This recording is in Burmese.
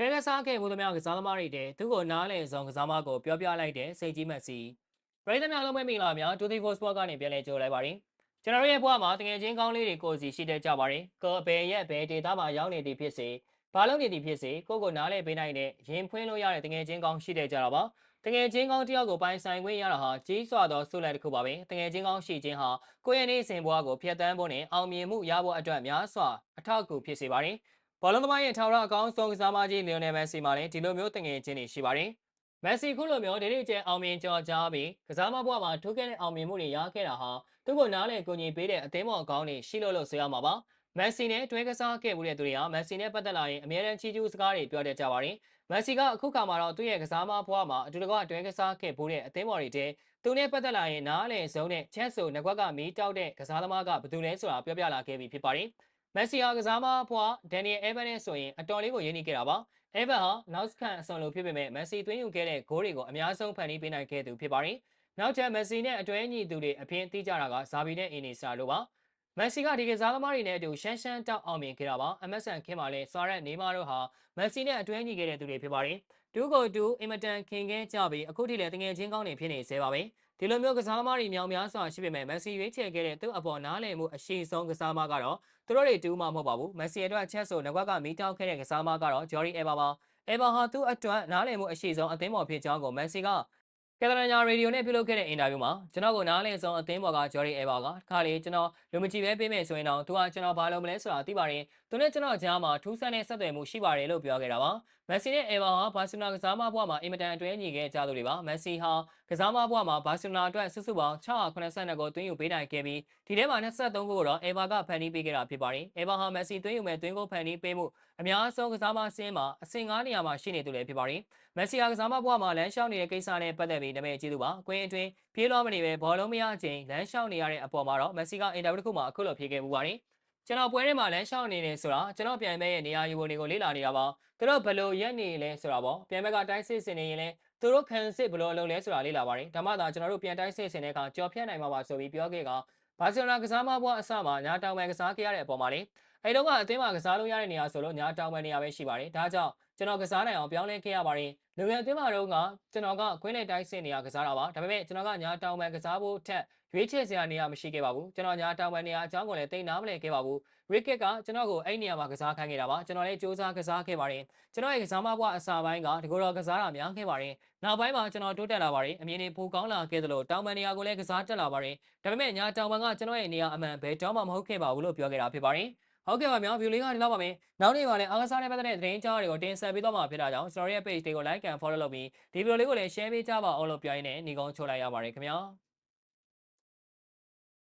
တွဲကစားခဲ့မှုသမျှကစားသမားတွေတဲ့သူ့ကိုနားလည်ဆုံးကစားသမားကိုပြောပြလိုက်တဲ့စိတ်ကြီးမက်စီပရိသတ်များလုံးဝမင်္ဂလာများ24 Sport ကနေပြန်လည်ကြိုလိုက်ပါတယ်ကျွန်တော်ရဲ့ဘဝမှာတကယ်ချင်းကောင်းလေးတွေကိုစီရှိတဲ့ကြပါတယ်ကိုအဘယ်ရဲ့ဘယ်ဒေတာမှာရောက်နေသည်ဖြစ်စေဘာလို့နေသည်ဖြစ်စေကိုကိုနားလည်ပေးနိုင်တဲ့ရင်ဖွင့်လို့ရတဲ့တကယ်ချင်းကောင်းရှိတဲ့ကြတာပါတကယ်ချင်းကောင်းတယောက်ကိုပိုင်ဆိုင်ခွင့်ရတာဟာကြီးစွာသောဆုလက်တစ်ခုပါပဲတကယ်ချင်းကောင်းရှိခြင်းဟာကိုယ့်ရဲ့နေ့စဉ်ဘဝကိုဖျက်ဆီးဖို့နဲ့အောင်မြင်မှုရဖို့အတွက်များစွာအထောက်အကူဖြစ်စေပါတယ် ဘောလုံးသမားရဲ့ထာဝရအကောင်းဆုံးကစားမကြီးလီယိုနယ်မက်ဆီမှာလည်းဒီလိုမျိုးတငယ်ချင်းတွေရှိပါတယ်။မက်ဆီခုလိုမျိုးဒေဒီကျဲအောင်မြင်ကြော်ကြားပြီးကစားမဘွားမှာထိုးခဲ့တဲ့အောင်မြင်မှုတွေရခဲ့တာဟာသူ့ကိုနားလည်ကူညီပေးတဲ့အသင်းမော်ကောင်းတွေရှိလို့လို့ဆိုရမှာပါ။မက်ဆီနဲ့တွဲကစားခဲ့မှုတဲ့သူတွေကမက်ဆီနဲ့ပတ်သက်လာရင်အမြဲတမ်းချီးကျူးစကားတွေပြောတတ်ကြပါတယ်။မက်ဆီကအခုခါမှာတော့သူ့ရဲ့ကစားမဘွားမှာအတူတကွတွဲကစားခဲ့မှုတဲ့အသင်းမော်တွေတဲ့သူနဲ့ပတ်သက်လာရင်နားလည်ဆုံးတဲ့ချက်ဆိုငကွက်ကမီးတောက်တဲ့ကစားသမားကဘယ်သူလဲဆိုတာပြောပြလာခဲ့ပြီဖြစ်ပါတယ်။ မက်ဆီဟာကစားမဖွာဒန်နီယယ်အဲဗန်နဲ့ဆိုရင်အတော်လေးကိုရင်းနှီးခဲ့တာပါအဲဗန်ဟာနောက်ခန့်အစွန်လိုဖြစ်ပေမဲ့မက်ဆီသွင်းယူခဲ့တဲ့ဂိုးတွေကိုအများဆုံးဖန်တီးပေးနိုင်ခဲ့သူဖြစ်ပါတယ်နောက်ထပ်မက်ဆီနဲ့အတွဲညီသူတွေအပြင်သိကြတာကဇာဘီနဲ့အီနီစတာတို့ပါမက်ဆီကဒီကစားသမားတွေနဲ့အတူရှမ်းရှမ်းတောက်အောင်မြင်ခဲ့တာပါ MSN ခင်းမှာလဲဆွာရက်နေမာတို့ဟာမက်ဆီနဲ့အတွဲညီခဲ့တဲ့သူတွေဖြစ်ပါတယ်တူကိုတူအင်မတန်ခင်ခဲကြပြီးအခုထိလည်းတငယ်ချင်းကောင်းနေဖြစ်နေသေးပါပဲ ဒီလိုမျိုးကစားသမားတွေမြောင်များစွာရှိပေမဲ့မက်ဆီရွေးချယ်ခဲ့တဲ့သူ့အပေါ်နားလည်မှုအရှိဆုံးကစားသမားကတော့သူတို့တွေတူးမှမဟုတ်ပါဘူးမက်ဆီအတွက်ချက်ဆိုငကွက်ကမီတောက်ခဲ့တဲ့ကစားသမားကတော့ဂျော်ရီအီဗာပါအီဗာဟာသူ့အတွက်နားလည်မှုအရှိဆုံးအသင်းပေါ်ဖြစ်ကြောင်းကိုမက်ဆီကကက်တလန်ညာရေဒီယိုနဲ့ပြုလုပ်ခဲ့တဲ့အင်တာဗျူးမှာကျွန်တော်ကိုနားလည်ဆုံးအသင်းပေါ်ကဂျော်ရီအီဗာကတခါလေကျွန်တော်လူမကြည့်ပဲပေးမယ်ဆိုရင်တော့သူကကျွန်တော်ဘာလုပ်မလဲဆိုတာသိပါတယ်သူနဲ့ကျွန်တော်ကြားမှာထူးဆန်းတဲ့ဆက်သွယ်မှုရှိပါတယ်လို့ပြောခဲ့တာပါမက်ဆီနဲ့အီဗာဟာဘာစီလိုနာကစားမဘွားမှာအင်မတန်အတွဲညီခဲ့ကြသူတွေပါမက်ဆီဟာ ကစားမဘွားမှာဘာစီလိုနာအတွက်စုစုပေါင်း682ကိုသွင်းယူပေးနိုင်ခဲ့ပြီးဒီထဲမှာ23ကိုတော့အီဗာကဖန်တီးပေးခဲ့တာဖြစ်ပါတယ်အီဗာဟာမက်ဆီသွင်းယူမဲ့သွင်းကိုဖန်တီးပေးမှုအများဆုံးကစားမဆင်းမှာအဆင့်9နေရာမှာရှိနေသူလည်းဖြစ်ပါတယ်မက်ဆီဟာကစားမဘွားမှာလမ်းလျှောက်နေတဲ့ကိစ္စနဲ့ပတ်သက်ပြီးနာမည်ကြီးသူပါကွင်းအတွင်းပြေးလွှားမနေပဲဘောလုံးမရချိန်လမ်းလျှောက်နေရတဲ့အပေါ်မှာတော့မက်ဆီကအင်တာဗျူးတစ်ခုမှာအခုလိုဖြေခဲ့မှုပါတယ် ကျွန်တော်ပွဲထဲမှာလမ်းလျှောက်နေနေဆိုတာကျွန်တော်ပြန်မဲ့ရဲ့နေရာယူဖို့တွေကိုလေ့လာနေတာပါသူတို့ဘယ်လိုရက်နေလဲဆိုတာပေါ့ပြန်မဲ့ကတိုင်းစစ်စင်နေရင်လည်းသူတို့ခံစစ်ဘယ်လိုအလုပ်လဲဆိုတာလေ့လာပါတယ်ဒါမှသာကျွန်တော်တို့ပြန်တိုင်းစစ်စင်တဲ့အခါကြော်ဖြတ်နိုင်မှာပါဆိုပြီးပြောခဲ့ကဘာစီလိုနာကစားမဘွားအစမှာညာတောင်ပန်ကစားခဲ့ရတဲ့အပေါ်မှာလေအဲတော့ကအသင်းမှာကစားလို့ရတဲ့နေရာဆိုလို့ညာတောင်ပန်နေရာပဲရှိပါတယ်ဒါကြောင့်ကျွန်တော်ကစားနိုင်အောင်ပြောင်းလဲခဲ့ရပါတယ် လူငယ်အသင်းမှာတော့ကကျွန်တော်ကခွင်းနဲ့တိုင်းစစ်နေရာကစားတာပါဒါပေမဲ့ကျွန်တော်ကညာတောင်ပန်ကစားဖို့ထက်ရွေးချယ်စရာနေရာမရှိခဲ့ပါဘူးကျွန်တော်ညာတောင်ပန်နေရာအကြောင်းကိုလည်းသိနာမလည်ခဲ့ပါဘူး Ricket ကကျွန်တော်ကိုအဲ့နေရာမှာကစားခိုင်းခဲ့တာပါကျွန်တော်လည်းစူးစမ်းကစားခဲ့ပါတယ်ကျွန်တော်ရဲ့ကစားမဘွားအစာပိုင်းကဒီကိုတော့ကစားတာများခဲ့ပါတယ်နောက်ပိုင်းမှာကျွန်တော်တိုးတက်လာပါတယ်အမြင်တွေပိုကောင်းလာခဲ့သလိုတောင်ပန်နေရာကိုလည်းကစားတက်လာပါတယ်ဒါပေမဲ့ညာတောင်ပန်ကကျွန်တော်ရဲ့နေရာအမှန်ဘယ်တော့မှမဟုတ်ခဲ့ပါဘူးလို့ပြောခဲ့တာဖြစ်ပါတယ် ဟုတ်ကဲ့ပါများ view လေးကဒီလောက်ပါမယ်နောက်နေ့မှာလည်းအားကစားနဲ့ပတ်သက်တဲ့သတင်းကြားတွေကိုတင်ဆက်ပေးတော့မှာဖြစ်တာကြောင့်ကျွန်တော်ရဲ့ page တွေကို like and follow လုပ်ပြီးဒီ video လေးကိုလည်း share ပေးကြပါအောင်လို့ပြောရင်းနဲ့ညီကုန်းချိုးလိုက်ရပါတယ်ခင်ဗျာ